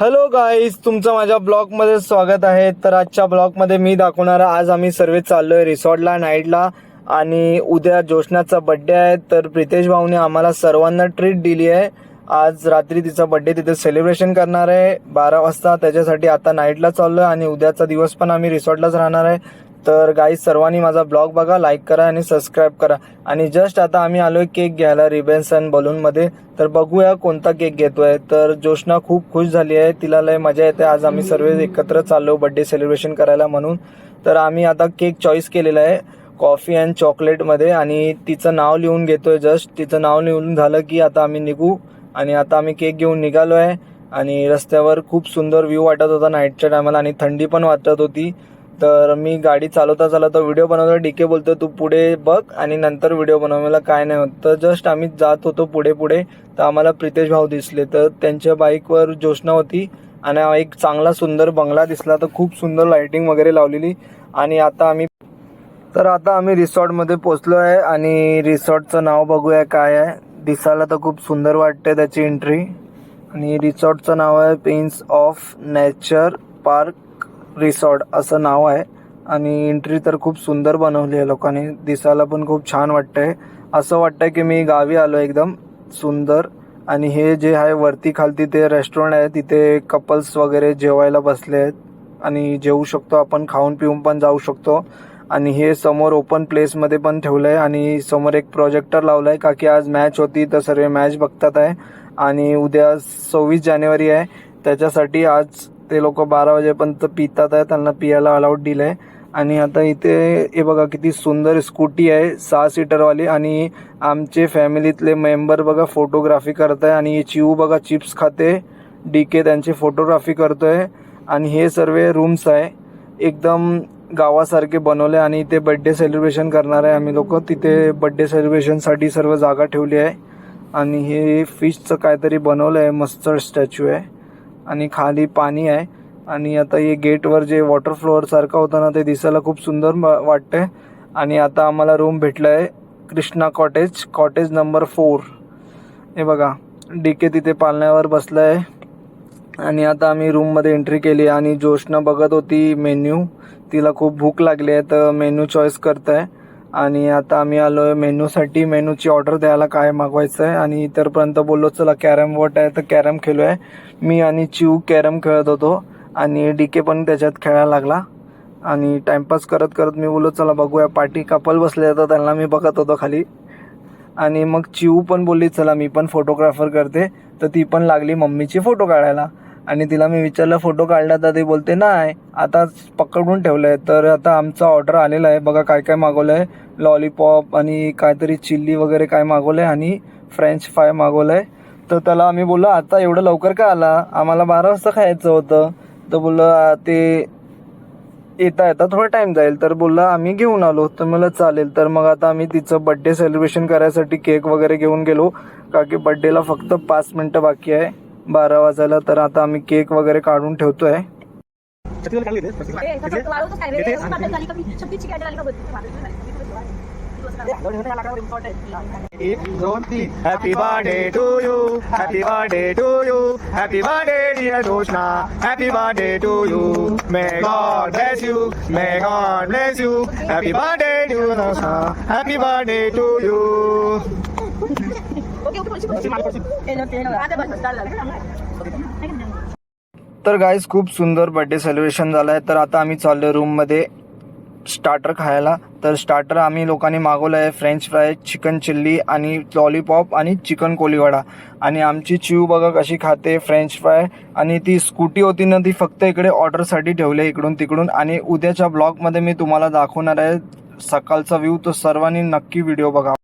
Hello guys तुमचं माझ्या ब्लॉगमध्ये स्वागत आहे. तर आजच्या ब्लॉगमध्ये मी दाखवणार आहे. आज आम्ही सर्व चाललोय रिसॉर्टला नाईटला आणि उद्या जोशनाचा बड्डे आहे. तर प्रितेश भाऊने आम्हाला सर्वांना ट्रीट दिली आहे. आज रात्री तिचा बड्डे तिथे सेलिब्रेशन करणार आहे. बारा वाजता त्याच्यासाठी आता नाईटला चाललोय आणि उद्याचा दिवस पण आम्ही रिसॉर्टलाच राहणार आहे. तर गाईज सर्वांनी माझा ब्लॉग बघा लाईक करा आणि सबस्क्राईब करा. आणि जस्ट आता आम्ही आलोय केक घ्यायला रिबेन्स अँड बलूनमध्ये तर बघूया कोणता केक घेतोय. तर जोशना खूप खुश झाली आहे. तिला लय मजा येते. आज आम्ही सर्व एकत्र चाललो बर्थडे सेलिब्रेशन करायला म्हणून. तर आम्ही आता केक चॉईस केलेला आहे. कॉफी अँड चॉकलेटमध्ये आणि तिचं नाव लिहून घेतोय जस्ट तिचं नाव लिहून झालं की आता आम्ही निघू. आणि आता आम्ही केक घेऊन निघालो आहे आणि रस्त्यावर खूप सुंदर व्ह्यू वाटत होता नाईटच्या टायमाला आणि थंडी पण वाटत होती. तर मी गाडी चालवता चालवता व्हिडिओ बनवतो. डीके बोलतो तू पुढे बघ आणि नंतर व्हिडिओ बनवायला काय नाही होत. तर जस्ट आम्ही जात होतो पुढे पुढे. तर आम्हाला प्रितेश भाऊ दिसले. तर त्यांच्या बाईकवर जोशना होती आणि एक चांगला सुंदर बंगला दिसला. तर खूप सुंदर लाइटिंग वगैरे लावलेली. आणि आता आम्ही तर आता आम्ही रिसॉर्टमध्ये पोचलो आहे आणि रिसॉर्टचं नाव बघूया काय आहे. दिसायला तर खूप सुंदर वाटते त्याची एंट्री आणि रिसॉर्टचं नाव आहे pens of nature park resort असं नाव आहे. आणि एंट्री तर खूप सुंदर बनवली आहे लोकांनी. दिसायला पण खूप छान वाटतंय. असं वाटतंय की मी गावी आलो एकदम सुंदर. आणि हे जे आहे वरती खालती ते रेस्टॉरंट आहे. तिथे कपल्स वगैरे जेवायला बसले आहेत. आणि जेवू शकतो आपण खाऊन पिऊन पण जाऊ शकतो. आणि हे समोर ओपन प्लेसमध्ये पण ठेवलं आहे आणि समोर एक प्रोजेक्टर लावलं आहे का की आज मॅच होती तर सर्व मॅच बघतात आहे. आणि उद्या सव्वीस जानेवारी आहे. त्याच्यासाठी आज ते लोक बारा वाजेपर्यंत पितात आहे त्यांना पियाला अलाउड दिलं आहे आणि आता इथे हे बघा किती सुंदर स्कूटी आहे सहा सीटरवाली आणि आमचे फॅमिलीतले मेंबर बघा फोटोग्राफी करत आहे आणि चिऊ बघा चिप्स खाते. डी के त्यांची फोटोग्राफी करतोय. आणि हे सर्व रूम्स आहे. एकदम गावासारखे बनवले आणि इथे बड्डे सेलिब्रेशन करणार आहे आम्ही लोक. तिथे बड्डे सेलिब्रेशनसाठी सर्व जागा ठेवली आहे. आणि हे फिशचं काहीतरी बनवलं आहे मस्त स्टॅच्यू आहे. आणि खाली पाणी आहे. आणि आता हे गेटवर जे वॉटर फ्लोअर सारखं होतं ना ते दिसायला खूप सुंदर वाटतंय. आणि आता आम्हाला रूम भेटलं आहे Krishna cottage cottage number four हे बघा डी के तिथे पालण्यावर बसलं आहे आणि आता आम्ही रूममध्ये एंट्री केली आणि जोशनं बघत होती मेन्यू तिला खूप भूक लागली आहे तर मेन्यू चॉईस करत आहे आणि आता आम्ही आलो आहे मेनूसाठी. मेनूची ऑर्डर द्यायला काय मागवायचं आहे आणि इतरपर्यंत बोललो चला कॅरम बोर्ड आहे तर कॅरम खेळू आहे मी आणि चिऊ कॅरम खेळत होतो आणि डी के पण त्याच्यात खेळायला लागला. आणि टाईमपास करत करत मी बोललो चला बघूया. पार्टी कपल बसले तर त्यांना मी बघत होतो खाली. आणि मग चिऊ पण बोलली चला मी पण फोटोग्राफर करते. तर ती पण लागली मम्मीची फोटो काढायला. आणि तिला मी विचारलं फोटो काढला तर? ती बोलते नाही आता पकडून ठेवलं आहे तर आता आमचा ऑर्डर आलेला आहे. बघा काय काय मागवलं आहे लॉलीपॉप आणि काहीतरी चिल्ली वगैरे काय मागवलं आहे आणि फ्रेंच फ्राय मागवलं आहे तर त्याला आम्ही बोललो आता एवढं लवकर का आला? आम्हाला बारा वाजता खायचं होतं. तर बोललं ते येता येता थोडा टाईम जाईल. तर बोलला आम्ही घेऊन आलो. तर मला चालेल. तर मग आता आम्ही तिचं बड्डे सेलिब्रेशन करायसाठी केक वगैरे घेऊन गेलो. का की बड्डेला फक्त पाच मिनटं बाकी आहे. बारा वाजायला तर आता आम्ही केक वगैरे काढून ठेवतोय. छत्तीसगड एक दोन तीन happy birthday to you happy birthday to you happy birthday dear Joshna happy birthday to you may God bless you may God bless you happy birthday to Joshna happy birthday to you तर guys खूप सुंदर birthday celebration झालं आहे तर आता आम्ही चाललो रूममध्ये स्टार्टर खायला. तर स्टार्टर आम्ही लोकांनी मागवलं आहे फ्रेंच फ्राय चिकन चिल्ली आणि लॉलीपॉप आणि चिकन कोलीवडा. आणि आमची चिव बघा कशी खाते फ्रेंच फ्राय आणि ती स्कूटी होती ना ती फक्त इकडे ऑर्डरसाठी ठेवली आहे इकडून तिकडून. आणि उद्याच्या ब्लॉगमध्ये मी तुम्हाला दाखवणार आहे सकाळचा व्ह्यू तो सर्वांनी नक्की व्हिडिओ बघा.